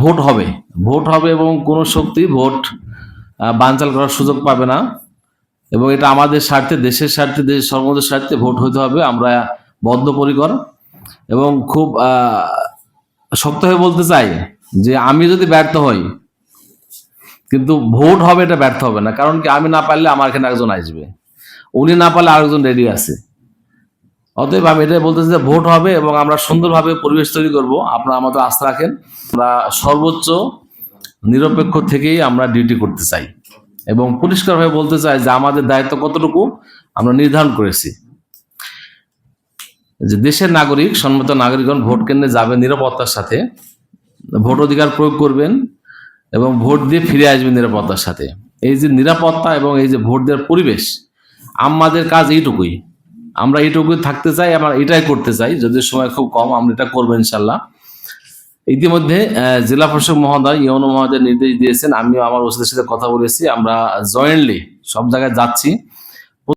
Vote হবে। Vote হবে এবং কোনো শক্তি ভোট বানচাল করার সুযোগ পাবে না। এবং এটা আমাদের স্বার্থে, দেশের স্বার্থে দেশের সর্বদের স্বার্থে ভোট হতে হবে। আমরা বদ্ধপরিকর এবং খুব শক্ত হয়ে বলতে চাই যে আমি যদি ব্যর্থ হই, কিন্তু ভোট হবে এটা ব্যর্থ হবে না। কারণ কি, আমি না পারলে আমার এখানে একজন আসবে। উনি না পারলে আরেকজন রেডি আছে। অতএব আমি এটাই বলতেছি যে ভোট হবে এবং আমরা সুন্দরভাবে পরিবেশ তৈরি করব। আপনারা আমাদের আস্থা রাখেন। আমরা সর্বোচ্চ নিরপেক্ষ থেকেই আমরা ডিউটি করতে চাই এবং পরিষ্কারভাবে বলতে চাই যে আমাদের দায়িত্ব কতটুকু আমরা নির্ধারণ করেছি। যে দেশের নাগরিক, সম্মত নাগরিকগণ ভোট কেন্দ্রে যাবে নিরাপত্তার সাথে। ভোট অধিকার প্রয়োগ করবেন এবং ভোট দিয়ে ফিরে আসবেন নিরাপত্তার সাথে। এই যে নিরাপত্তা এবং এই যে ভোট দেওয়ার পরিবেশ, আমাদের কাজ এইটুকুই। আমরা এটুকু থাকতে চাই, আবার এটাই করতে চাই। যদি সময় খুব কম, আমরা এটা করব ইনশাল্লাহ ইতিমধ্যে জেলা প্রশাসক মহোদয় ইয়ন মহোদয় নির্দেশ দিয়েছেন, আমিও আমার ওষুধের সাথে কথা বলেছি, আমরা জয়েন্টলি সব জায়গায় যাচ্ছি।